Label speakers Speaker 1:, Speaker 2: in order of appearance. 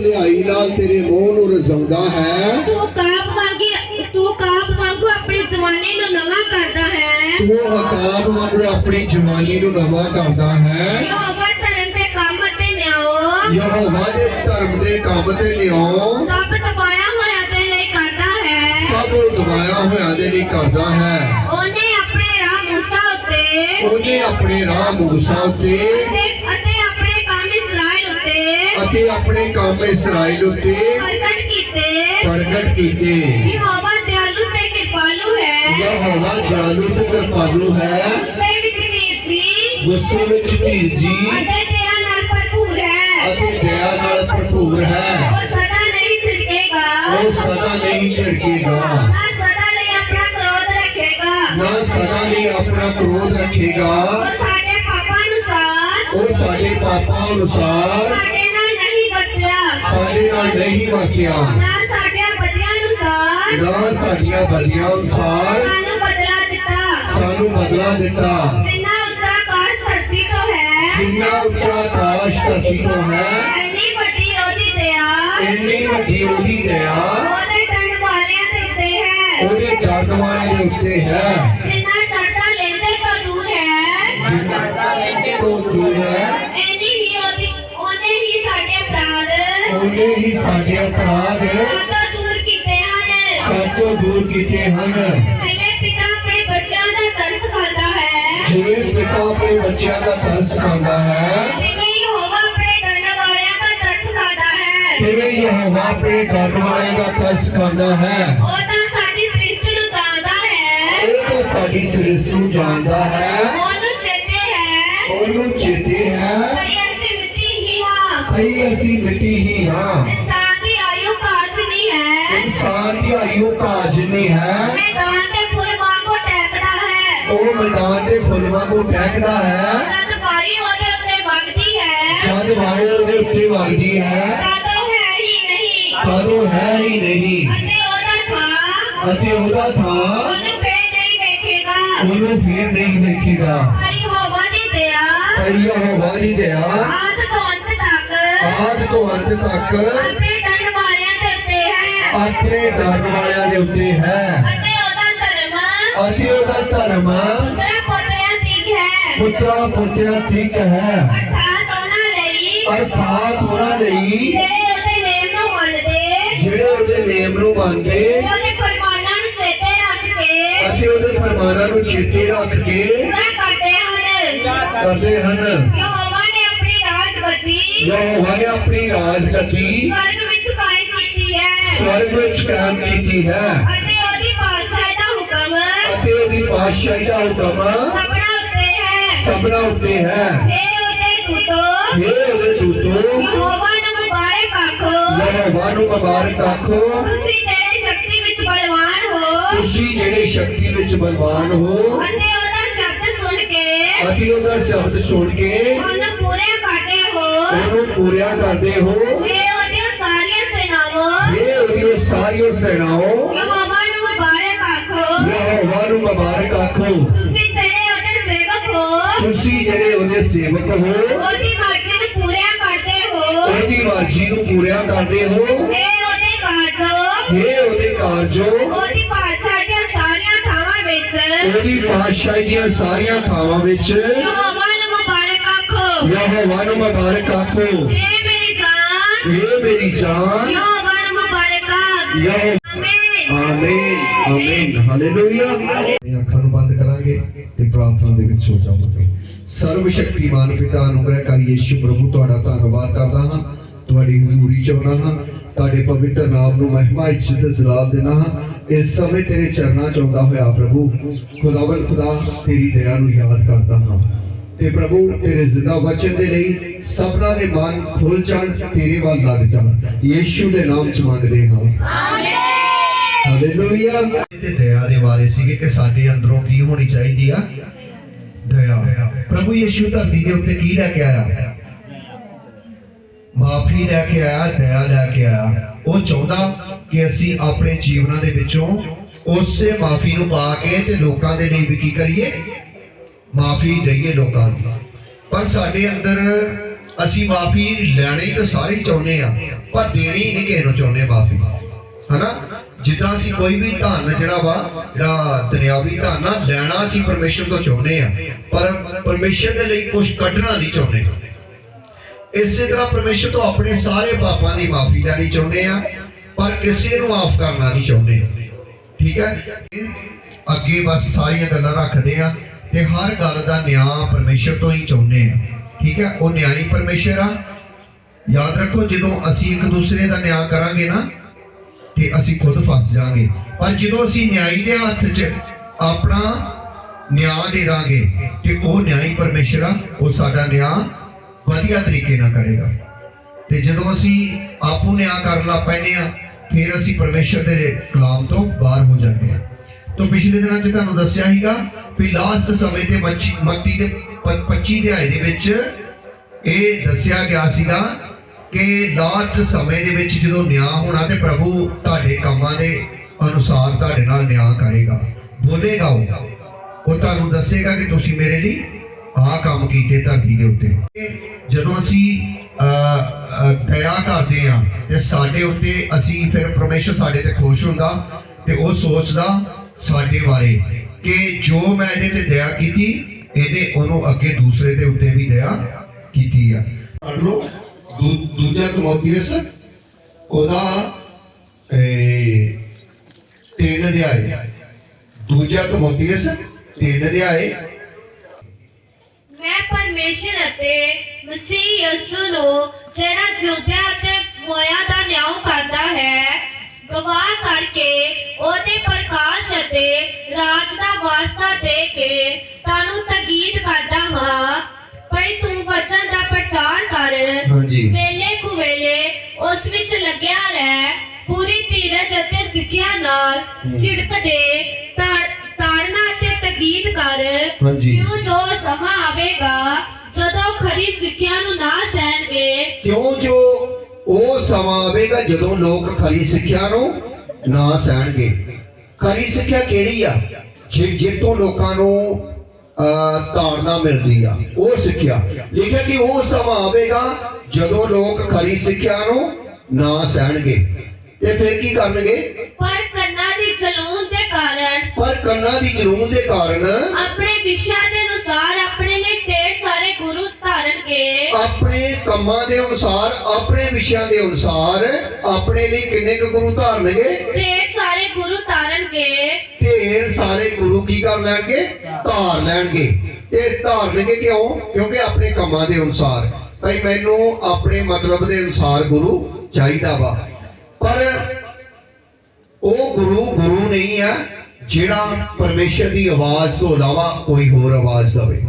Speaker 1: ਭਲਾਈ ਨਾਲ ਤੇਰੇ ਮੋਹ ਨੂੰ ਰਜ਼ਾਉਂਦਾ ਹੈ।
Speaker 2: ਤੂੰ ਕਾਪ ਵਾਂਗੀ ਤੂੰ ਕਾਪ ਵਾਂਗੂ ਆਪਣੀ ਜਵਾਨੀ ਨੂੰ ਨਵਾਂ ਕਰਦਾ ਹੈ।
Speaker 1: ਉਹ ਆਕਾਬ ਵਾਂਗੂ ਆਪਣੀ ਜਵਾਨੀ ਨੂੰ ਨਵਾਂ ਕਰਦਾ ਹੈ।
Speaker 2: ਯਹੋਵਾ ਧਰਮ ਦੇ ਕੰਮ ਤੇ ਨਿਆਓ
Speaker 1: ਯਹੋਵਾ ਦੇ ਧਰਮ ਦੇ ਕੰਮ ਤੇ ਲਿਓ
Speaker 2: ਸਭ ਤਪਾਇਆ ਹੋਇਆ ਦੇ ਲਈ ਕਰਦਾ ਹੈ।
Speaker 1: ਸਭ ਦਵਾਇਆ ਹੋਇਆ ਦੇ ਲਈ ਕਰਦਾ ਹੈ।
Speaker 2: ਉਹਨੇ ਆਪਣੇ ਰਾਹ ਮੂਸਾ ਉੱਤੇ।
Speaker 1: ਉਹਨੇ ਆਪਣੇ ਰਾਹ ਮੂਸਾ ਉੱਤੇ
Speaker 2: ਤੇ ਅਤੇ ਆਪਣੇ ਕੰਮ ਇਸਰਾਇਲ ਉੱਤੇ
Speaker 1: ਅਤੇ ਆਪਣੇ ਕੰਮ ਇਸਰਾਇਲ ਉੱਤੇ
Speaker 2: ਪ੍ਰਗਟ ਕੀਤੇ
Speaker 1: ਪ੍ਰਗਟ ਕੀਤੇ
Speaker 2: ਯਹੋਵਾ ਦਿਆਲੂ ਤੇ ਕਿਰਪਾਲੂ ਹੈ
Speaker 1: ਯਹੋਵਾ ਜਾਲੂ ਤੇ ਕਿਰਪਾਲੂ ਹੈ
Speaker 2: ਉਸੇ ਵਿੱਚ ਧੀਰ ਸੀ
Speaker 1: ਗੁੱਸੇ ਵਿੱਚ ਧੀਰ ਜੀ
Speaker 2: ਅਤੇ ਦਇਆ ਨਾਲ ਭਰਪੂਰ ਹੈ
Speaker 1: ਅਤੇ ਦਇਆ ਨਾਲ ਭਰਪੂਰ ਹੈ
Speaker 2: ਉਹ ਸਦਾ ਨਹੀਂ ਛਿੜਕੇਗਾ
Speaker 1: ਉਹ ਸਦਾ ਨਹੀਂ ਝੜਕੇਗਾ
Speaker 2: ਨਾ ਸਦਾ ਲਈ ਆਪਣਾ ਕ੍ਰੋਧ ਰੱਖੇਗਾ
Speaker 1: ਨਾ ਸਦਾ ਲਈ ਆਪਣਾ ਕ੍ਰੋਧ ਰੱਖੇਗਾ
Speaker 2: ਉਹ ਸਾਡੇ ਪਾਪਾਂ ਅਨੁਸਾਰ
Speaker 1: ਉਹ ਸਾਡੇ ਪਾਪਾਂ ਅਨੁਸਾਰ
Speaker 2: ਸਾਡੇ ਨਾਲ ਨਹੀਂ ਵਰਤਿਆ
Speaker 1: ਸਾਡੇ ਨਾਲ ਨਹੀਂ ਵਾਕਿਆ
Speaker 2: ਨਾ ਸਾਡਿਆਂ ਬੱਚਿਆਂ ਅਨੁਸਾਰ
Speaker 1: ਨਾ ਸਾਡੀਆਂ ਬਲੀਆਂ ਅਨੁਸਾਰ
Speaker 2: ਸਾਨੂੰ ਬਦਲਾ ਦਿੱਤਾ।
Speaker 1: ਸਾਨੂੰ ਬਦਲਾ ਦਿੱਤਾ।
Speaker 2: ਜਿੰਨਾ ਉੱਚਾ ਆਕਾਸ਼ ਧਰਤੀ ਤੋਂ ਹੈ।
Speaker 1: ਜਿੰਨਾ ਉੱਚਾ ਆਕਾਸ਼ ਧਰਤੀ ਤੋਂ ਹੈ।
Speaker 2: ਇੰਨੀ ਵੱਡੀ ਉਹਦੀ ਦਇਆ।
Speaker 1: ਇੰਨੀ ਵੱਡੀ ਉਹਦੀ ਦਇਆ।
Speaker 2: ਉਹਦੇ ਡੰਡ ਵਾਲਿਆਂ ਦੇ ਉੱਤੇ ਹੈ।
Speaker 1: ਉਹਦੇ ਡਰਨ ਵਾਲਿਆਂ ਦੇ ਉੱਤੇ ਹੈ।
Speaker 2: ਜਿੰਨਾ ਚੜਦਾ ਲੈਂਦੇ ਤੋਂ ਦੂਰ ਹੈ।
Speaker 1: ਜਿੰਨਾ ਤੋਂ ਦੂਰ ਹੈ।
Speaker 2: ਉਹਨੇ ਹੀ ਸਾਡੇ ਅਪਰਾਧ ਸਾਤੋਂ ਦੂਰ ਕੀਤੇ ਹਨ
Speaker 1: ਸਾਡੇ ਤੋਂ ਦੂਰ ਕੀਤੇ ਹਨ
Speaker 2: ਜਿਵੇਂ ਪਿਤਾ ਆਪਣੇ ਬੱਚਿਆਂ ਦਾ ਤਰਸ ਖਾਂਦਾ ਹੈ
Speaker 1: ਜਿਵੇਂ ਪਿਤਾ ਆਪਣੇ ਬੱਚਿਆਂ ਦਾ ਤਰਸ ਖਾਂਦਾ ਹੈ
Speaker 2: ਜਿਵੇਂ ਯਹੋਵਾ ਆਪਣੇ ਡੰਡ ਵਾਲਿਆਂ ਦਾ ਤਰਸ ਖਾਂਦਾ ਹੈ
Speaker 1: ਤਿਵੇਂ ਯਹੋਵਾ ਆਪਣੇ ਡਰਨ ਵਾਲਿਆਂ ਦਾ ਤਰਸ ਖਾਂਦਾ ਹੈ
Speaker 2: ਉਹ ਤਾਂ ਸਾਡੀ ਸ੍ਰਿਸ਼ਟੀ ਨੂੰ ਜਾਣਦਾ ਹੈ
Speaker 1: ਉਹ ਤਾਂ ਸਾਡੀ ਸ੍ਰਿਸ਼ਟ ਨੂੰ ਜਾਣਦਾ ਹੈ
Speaker 2: ਉਹਨੂੰ ਚੇਤੇ ਹੈ
Speaker 1: ਉਹਨੂੰ ਚੇਤੇ ਹੈ
Speaker 2: ਭਈ ਅਸੀਂ ਮਿੱਟੀ ਹੀ ਹਾਂ
Speaker 1: ਭਈ ਅਸੀਂ ਮਿੱਟੀ ਹੀ ਹਾਂ।
Speaker 2: ਦੀ ਆਯੂ ਕਾਜ ਨਹੀਂ ਹੈ।
Speaker 1: ਇਨਸਾਨ ਦੀ ਆਯੂ ਕਾਜ ਨਹੀਂ ਹੈ।
Speaker 2: ਮੈਦਾਨ ਦੇ ਫੁੱਲ ਵਾਂਗੂ ਟਹਿਕਦਾ ਹੈ।
Speaker 1: ਉਹ ਮੈਦਾਨ ਦੇ ਫੁੱਲ ਵਾਂਗੂ ਟਹਿਕਦਾ ਹੈ।
Speaker 2: ਜਦ ਵਾਰੀ ਉਹਦੇ ਉੱਤੇ ਵਗਦੀ ਹੈ।
Speaker 1: ਜਦ ਵਾਯੂ ਦੇ ਉੱਤੇ ਵਗਦੀ ਹੈ।
Speaker 2: ਤਦ ਉਹ ਹੈ ਹੀ ਨਹੀਂ।
Speaker 1: ਕਦੋਂ ਹੈ ਹੀ ਨਹੀਂ।
Speaker 2: ਅਤੇ ਉਹਦਾ ਥਾਂ?
Speaker 1: ਅਤੇ ਉਹਦਾ ਥਾਂ?
Speaker 2: ਉਹਨੂੰ ਫੇਰ ਨਹੀਂ ਵੇਖੇਗਾ।
Speaker 1: ਉਹਨੂੰ ਫੇਰ ਨਹੀਂ ਵੇਖੇਗਾ।
Speaker 2: ਹਰੀ ਹੋਵਾ ਦੀ ਦਇਆ।
Speaker 1: ਭਈ ਯਹੋਵਾ ਦੀ ਦਇਆ।
Speaker 2: ਤੋਂ
Speaker 1: ਆਦ ਤੋਂ ਅੰਤ ਤੱਕ
Speaker 2: ਆਪਣੇ ਡੰਡ ਵਾਲਿਆਂ ਦੇ ਉੱਤੇ ਹੈ।
Speaker 1: ਆਪਣੇ ਡਰਨ ਵਾਲਿਆਂ ਦੇ ਉੱਤੇ ਹੈ।
Speaker 2: ਅਤੇ ਉਹਦਾ ਧਰਮ
Speaker 1: ਅਤੇ ਉਹਦਾ ਧਰਮ
Speaker 2: ਪੁੱਤਰਾ ਪੋਤਰਿਆਂ ਦੀ ਹੈ।
Speaker 1: ਪੁੱਤਰਾ ਪੁੱਤਿਆ ਠੀਕ ਹੈ।
Speaker 2: ਅਰਥਾਤ ਉਹਨਾਂ ਲਈ
Speaker 1: ਅਰਥਾਤ ਉਹਨਾਂ ਲਈ
Speaker 2: ਜਿਹੜੇ ਉਹਦੇ ਨੇਮ ਨੂੰ ਮੰਨਦੇ
Speaker 1: ਜਿਹੜੇ ਉਹਦੇ ਨੇਮ ਨੂੰ ਮੰਨਦੇ
Speaker 2: ਉਹਦੇ ਫਰਮਾਨਾਂ ਨੂੰ ਚੇਤੇ ਰੱਖ ਕੇ
Speaker 1: ਅਤੇ ਉਹਦੇ ਫਰਮਾਨਾਂ ਨੂੰ ਚੇਤੇ ਰੱਖ ਕੇ
Speaker 2: ਕਰਦੇ ਹਨ।
Speaker 1: ਕਰਦੇ ਹਨ
Speaker 2: ਯਹੋਵਾ ਨੇ ਆਪਣੀ ਰਾਜ
Speaker 1: ਯਹੋਵਾ ਨੇ ਆਪਣੀ ਰਾਜ ਗੱਦੀ
Speaker 2: ਸਵਰਗ ਵਿੱਚ ਕਾਇਮ ਕੀਤੀ ਹੈ।
Speaker 1: ਸਵਰਗ ਵਿੱਚ ਕਾਇਮ ਕੀਤੀ ਹੈ।
Speaker 2: ਅਤੇ ਉਹਦੀ ਬਾਦਸ਼ਾਹੀ ਦਾ ਹੁਕਮ।
Speaker 1: ਅਤੇ ਉਹਦੀ ਪਾਤਸ਼ਾਹੀ ਦਾ ਹੁਕਮ
Speaker 2: ਸਭਨਾ ਉੱਤੇ ਹੈ।
Speaker 1: ਸਭਨਾ ਉੱਤੇ ਹੈ।
Speaker 2: ਇਹ ਉਹਦੇ ਦੂਤੋ।
Speaker 1: ਇਹ ਉਹਦੇ ਦੂਤੋ।
Speaker 2: ਯਹੋਵਾ ਨੂੰ ਮੁਬਾਰਕ ਆਖੋ।
Speaker 1: ਯਹੋਵਾ ਨੂੰ ਮੁਬਾਰਕ ਆਖੋ।
Speaker 2: ਤੁਸੀਂ ਜਿਹੜੇ ਸ਼ਕਤੀ ਵਿੱਚ ਬਲਵਾਨ ਹੋ।
Speaker 1: ਤੁਸੀਂ ਜਿਹੜੇ ਸ਼ਕਤੀ ਵਿੱਚ ਬਲਵਾਨ ਹੋ।
Speaker 2: ਅਤੇ ਉਹਦਾ ਸ਼ਬਦ ਸੁਣ ਕੇ।
Speaker 1: ਅਤੇ ਉਹਦਾ ਸ਼ਬਦ ਸੁਣ ਕੇ
Speaker 2: ਉਹਨੂੰ ਪੂਰੇ ਕਰਦੇ ਹੋ
Speaker 1: ਉਹਨੂੰ ਪੂਰਿਆ ਕਰਦੇ ਹੋ।
Speaker 2: ਇਹ ਉਹਦੀਆਂ ਸਾਰੀਆਂ ਸੇਨਾਵਾਂ।
Speaker 1: ਇਹ ਉਹਦੀਆਂ ਸਾਰੀਆਂ ਸੈਨਾਓ
Speaker 2: ਯਹੋਵਾ ਨੂੰ ਮੁਬਾਰਕ ਆਖੋ।
Speaker 1: ਯਹੋਵਾ ਨੂੰ ਮੁਬਾਰਕ ਆਖੋ।
Speaker 2: ਤੁਸੀਂ ਜਿਹੜੇ ਉਹਦੇ ਸੇਵਕ ਹੋ।
Speaker 1: ਤੁਸੀਂ ਜਿਹੜੇ ਉਹਦੇ ਸੇਵਕ ਹੋ।
Speaker 2: ਉਹਦੀ ਮਰਜ਼ੀ ਨੂੰ ਪੂਰਿਆ ਕਰਦੇ ਹੋ।
Speaker 1: ਉਹਦੀ ਮਰਜ਼ੀ ਨੂੰ ਪੂਰਿਆ ਕਰਦੇ ਹੋ।
Speaker 2: ਇਹ ਉਹਦੇ ਕਾਰਜੋ
Speaker 1: ਇਹ ਉਹਦੇ ਕਾਰਜੋ
Speaker 2: ਉਹਦੀ ਬਾਦਸ਼ਾਹੀ ਦੀਆਂ ਸਾਰੀਆਂ ਥਾਵਾਂ ਵਿੱਚ।
Speaker 1: ਉਹਦੀ ਪਾਤਸ਼ਾਹੀ ਦੀਆਂ ਸਾਰੀਆਂ ਥਾਵਾਂ ਵਿੱਚ।
Speaker 2: ਆਖੋ
Speaker 1: ਯਹੋਵਾ ਨੂੰ ਮੁਬਾਰਕ ਆਖੋ
Speaker 2: ਇਹ ਮੇਰੀ ਜਾਨ
Speaker 1: ਇਹ ਮੇਰੀ ਜਾਨ
Speaker 2: ਯਹੋਵਾ ਨੂੰ ਮੁਬਾਰਕ ਆਖ
Speaker 1: ਯਹੋ
Speaker 2: ਆਮੀਨ
Speaker 1: ਆਮੀਨ ਆਮੀਨ ਹਾਲੇਲੂਇਆ ਇਹ ਅੱਖਾਂ ਨੂੰ ਬੰਦ ਕਰਾਂਗੇ ਤੇ ਪ੍ਰਾਰਥਨਾ ਦੇ ਵਿੱਚ ਹੋ ਜਾਵਾਂਗੇ ਸਰਵ ਸ਼ਕਤੀਮਾਨ ਪਿਤਾ ਅਨੁਗ੍ਰਹਕਾਰੀ ਯੇਸ਼ੂ ਪ੍ਰਭੂ ਤੁਹਾਡਾ ਧੰਨਵਾਦ ਕਰਦਾ ਹਾਂ ਤੁਹਾਡੀ ਹਜ਼ੂਰੀ ਚ ਆਉਣਾ ਹਾਂ ਤੁਹਾਡੇ ਪਵਿੱਤਰ ਨਾਮ ਨੂੰ ਮਹਿਮਾ ਇੱਜ਼ਤ ਜ਼ਲਾਲ ਦੇਣਾ ਹਾਂ ਇਸ ਸਮੇਂ ਤੇਰੇ ਚਰਨਾਂ ਚ ਆਉਂਦਾ ਹੋਇਆ ਪ੍ਰਭੂ ਖੁਦਾਵੰਦ ਖੁਦਾ ਤੇਰੀ ਦਇਆ ਨੂੰ ਯਾਦ ਕਰਦਾ ਹਾਂ ਤੇ ਪ੍ਰਭੂ, ਤੇਰੇ ਜ਼ਿੰਦਾ ਵਚਨ ਦੇ ਲਈ ਸਭਨਾ ਦੇ ਮਨ ਖੁੱਲ ਜਾਣ, ਤੇਰੇ ਵੱਲ ਲੱਗ ਜਾਣ। ਯੇਸ਼ੂ ਦੇ ਨਾਮ ਚ ਮੰਗਦੇ ਹਾਂ। ਹਾਲੇਲੂਇਆ ਤੇ ਦਇਆ ਦੇ ਬਾਰੇ ਸੀਗੇ ਕਿ ਸਾਡੇ ਅੰਦਰੋਂ ਕੀ ਹੋਣੀ ਚਾਹੀਦੀ ਆ? ਦਇਆ। ਪ੍ਰਭੂ ਯੀਸ਼ੂ ਧਰਤੀ ਦੇ ਉੱਤੇ ਕੀ ਲੈ ਕੇ ਆਇਆ? ਮਾਫੀ ਲੈ ਕੇ ਆਇਆ, ਦਇਆ ਲੈ ਕੇ ਆਇਆ। ਉਹ ਚਾਹੁੰਦਾ ਕਿ ਅਸੀਂ ਆਪਣੇ ਜੀਵਨਾਂ ਦੇ ਵਿੱਚੋਂ ਉਸੇ ਮਾਫੀ ਨੂੰ ਪਾ ਕੇ ਤੇ ਲੋਕਾਂ ਦੇ ਲਈ ਵੀ ਕੀ ਕਰੀਏ? ਮਾਫੀ ਦਈਏ ਲੋਕਾਂ ਨੂੰ। ਪਰ ਸਾਡੇ ਅੰਦਰ ਅਸੀਂ ਮਾਫੀ ਲੈਣੀ ਤਾਂ ਸਾਰੇ ਚਾਹੁੰਦੇ ਆ, ਪਰ ਦੇਣੀ ਨਹੀਂ ਕਿਸੇ ਨੂੰ ਚਾਹੁੰਦੇ ਮਾਫੀ। ਹਨਾ? ਜਿੱਦਾਂ ਅਸੀਂ ਕੋਈ ਵੀ ਧਨ ਜਿਹੜਾ ਵਾ, ਜਿਹੜਾ ਦੁਨਿਆਵੀ ਧਨ ਆ, ਲੈਣਾ ਅਸੀਂ ਪਰਮੇਸ਼ਰ ਤੋਂ ਚਾਹੁੰਦੇ ਆ, ਪਰ ਪਰਮੇਸ਼ਰ ਦੇ ਲਈ ਕੁਝ ਕੱਢਣਾ ਨਹੀਂ ਚਾਹੁੰਦੇ। ਇਸੇ ਤਰ੍ਹਾਂ ਪਰਮੇਸ਼ਰ ਤੋਂ ਆਪਣੇ ਸਾਰੇ ਪਾਪਾਂ ਦੀ ਮਾਫੀ ਲੈਣੀ ਚਾਹੁੰਦੇ ਆ, ਪਰ ਕਿਸੇ ਨੂੰ ਮਾਫ ਕਰਨਾ ਨਹੀਂ ਚਾਹੁੰਦੇ। ਠੀਕ ਹੈ? ਅੱਗੇ ਬਸ ਸਾਰੀਆਂ ਗੱਲਾਂ ਰੱਖਦੇ ਆ। ਤੇ ਹਰ ਗੱਲ ਦਾ ਨਿਆਂ ਪਰਮੇਸ਼ਰ ਤੋਂ ਹੀ ਚਾਹੁੰਦੇ ਆ ਠੀਕ ਹੈ? ਉਹ ਨਿਆਂਈ ਪਰਮੇਸ਼ਰ ਆ। ਯਾਦ ਰੱਖੋ, ਜਦੋਂ ਅਸੀਂ ਇੱਕ ਦੂਸਰੇ ਦਾ ਨਿਆਂ ਕਰਾਂਗੇ ਨਾ, ਤੇ ਅਸੀਂ ਖੁਦ ਫਸ ਜਾਾਂਗੇ। ਪਰ ਜਦੋਂ ਅਸੀਂ ਨਿਆਂਈ ਦੇ ਹੱਥ 'ਚ ਆਪਣਾ ਨਿਆਂ ਦੇ ਦਾਂਗੇ, ਤੇ ਉਹ ਨਿਆਂਈ ਪਰਮੇਸ਼ਰ ਆ, ਉਹ ਸਾਡਾ ਨਿਆਂ ਵਧੀਆ ਤਰੀਕੇ ਨਾਲ ਕਰੇਗਾ। ਤੇ ਜਦੋਂ ਅਸੀਂ ਆਪੋ ਨਿਆਂ ਕਰਨ ਲੱਗ ਪੈਂਦੇ ਆ ਫਿਰ ਅਸੀਂ ਪਰਮੇਸ਼ਰ ਦੇ ਕਲਾਮ ਤੋਂ ਬਾਹਰ ਹੋ ਜਾਂਦੇ ਆ ਤੋਂ ਪਿਛਲੇ ਦਿਨਾਂ 'ਚ ਤੁਹਾਨੂੰ ਦੱਸਿਆ ਸੀਗਾ ਵੀ ਲਾਸਟ ਸਮੇਂ ਤੇ ਮੱਛੀ ਮੱਤੀ ਦੇ 25 ਅਧਿਆਏ ਦੇ ਵਿੱਚ ਇਹ ਦੱਸਿਆ ਗਿਆ ਸੀਗਾ ਕਿ ਲਾਸਟ ਸਮੇਂ ਦੇ ਵਿੱਚ ਜਦੋਂ ਨਿਆਂ ਹੋਣਾ ਤੇ ਪ੍ਰਭੂ ਤੁਹਾਡੇ ਕੰਮਾਂ ਦੇ ਅਨੁਸਾਰ ਤੁਹਾਡੇ ਨਾਲ ਨਿਆਂ ਕਰੇਗਾ। ਬੋਲੇਗਾ ਉਹ। ਤੁਹਾਨੂੰ ਦੱਸੇਗਾ ਕਿ ਤੁਸੀਂ ਮੇਰੇ ਲਈ ਆਹ ਕੰਮ ਕੀਤੇ ਧਰਤੀ ਦੇ ਉੱਤੇ। ਜਦੋਂ ਅਸੀਂ ਅਹ, ਅਹ, ਦਇਆ ਕਰਦੇ ਆ ਤੇ ਸਾਡੇ ਉੱਤੇ ਅਸੀਂ ਫਿਰ ਪਰਮੇਸ਼ਰ ਸਾਡੇ ਤੇ ਖੁਸ਼ ਹੁੰਦਾ ਤੇ ਉਹ ਸੋਚਦਾ ਸਾਡੇ ਬਾਰੇ। ਕਿ ਜੋ ਮੈਂ ਇਹਦੇ ਤੇ ਦਇਆ ਕੀਤੀ ਇਹਨੇ ਉਹਨੂੰ ਅੱਗੇ ਦੂਸਰੇ ਦੇ ਉੱਤੇ ਵੀ ਦਇਆ ਕੀਤੀ ਆ। ਪੜ੍ਹ ਲਓ ਦੂ- ਦੂਜਾ ਤਮੋਥੀਅਸ ਉਹਦਾ ਇਹ, ਤਿੰਨ ਅਧਿਆਏ। ਦੂਜਾ ਤਮੋਥੀਅਸ ਤਿੰਨ ਅਧਿਆਏ।
Speaker 2: ਮੈਂ ਪਰਮੇਸ਼ਰ ਅਤੇ ਮਸੀਹ ਯਿਸੂ ਨੂੰ ਜਿਹੜਾ ਜਿਉਂਦਿਆਂ ਅਤੇ ਮੋਇਆਂ ਦਾ ਨਿਆਂ ਕਰਦਾ ਹੈ ਗਵਾਹ ਕਰਕੇ ਉਹਦੇ ਪ੍ਰਕਾਸ਼ ਅਤੇ ਰਾਜ ਦਾ ਵਾਸਤਾ ਦੇ ਕੇ ਤੁਹਾਨੂੰ ਤਕੀਦ ਕਰਦਾ ਹਾਂ। ਭਈ ਤੂੰ ਵਚਨ ਦਾ ਪ੍ਰਚਾਰ ਕਰ।
Speaker 1: ਹਾਂਜੀ।
Speaker 2: ਵੇਲੇ ਕੁਵੇਲੇ ਉਸ ਵਿੱਚ ਲੱਗਿਆ ਰਹਿ। ਪੂਰੀ ਧੀਰਜ ਅਤੇ ਸਿੱਖਿਆ ਨਾਲ। ਝਿੜਕਦੇ ਤਾੜ- ਤਾੜਨਾ ਅਤੇ ਤਕੀਦ ਕਰ।
Speaker 1: ਹਾਂਜੀ।
Speaker 2: ਕਿਉਂ ਜੋ ਸਮਾਂ ਆਵੇਗਾ ਜਦੋਂ ਖਰੀ ਸਿੱਖਿਆ
Speaker 1: ਸਮਾਂ ਆਵੇਗਾ ਜਦੋਂ ਲੋਕ ਖਰੀ ਸਿੱਖਿਆ ਨੂੰ ਨਾ ਸਹਿਣਗੇ। ਖਰੀ ਸਿੱਖਿਆ ਕਿਹੜੀ ਆ? ਜੇ ਤੋਂ ਲੋਕਾਂ ਨੂੰ ਤਾੜਨਾ ਮਿਲਦੀ ਆ ਉਹ ਸਿੱਖਿਆ। ਲਿਖਿਆ ਕਿ ਉਹ ਸਮਾਂ ਆਵੇਗਾ ਜਦੋਂ ਲੋਕ ਖਰੀ ਸਿੱਖਿਆ ਨੂੰ ਨਾ ਸਹਿਣਗੇ। ਤੇ ਫਿਰ ਕੀ ਕਰਨਗੇ?
Speaker 2: ਪਰ ਕੰਨਾਂ ਦੀ ਜਲੂਨ ਦੇ ਕਾਰਨ
Speaker 1: ਪਰ ਕੰਨਾਂ ਦੀ ਜਲੂਨ ਦੇ ਕਾਰਨ
Speaker 2: ਆਪਣੇ ਵਿਸ਼ਿਆਂ
Speaker 1: ਆਪਣੇ ਕੰਮਾਂ ਦੇ ਅਨੁਸਾਰ ਆਪਣੇ ਵਿਸ਼ਿਆਂ ਦੇ ਅਨੁਸਾਰ ਆਪਣੇ ਲਈ ਕਿੰਨੇ ਕੁ ਗੁਰੂ ਧਾਰਨਗੇ?
Speaker 2: ਢੇਰ ਸਾਰੇ ਗੁਰੂ ਧਾਰਨਗੇ।
Speaker 1: ਢੇਰ ਸਾਰੇ ਗੁਰੂ ਕੀ ਕਰ ਲੈਣਗੇ? ਧਾਰ। ਲੈਣਗੇ। ਤੇ ਧਾਰਨਗੇ ਕਿਉਂ? ਕਿਉਂਕਿ ਆਪਣੇ ਕੰਮਾਂ ਦੇ ਅਨੁਸਾਰ। ਭਾਈ ਮੈਨੂੰ ਆਪਣੇ ਮਤਲਬ ਦੇ ਅਨੁਸਾਰ ਗੁਰੂ ਚਾਹੀਦਾ ਵਾ। ਪਰ ਉਹ ਗੁਰੂ ਗੁਰੂ ਨਹੀਂ ਆ ਜਿਹੜਾ ਪਰਮੇਸ਼ਰ ਦੀ ਆਵਾਜ਼ ਤੋਂ ਇਲਾਵਾ ਕੋਈ ਹੋਰ ਆਵਾਜ਼ ਦਵੇ।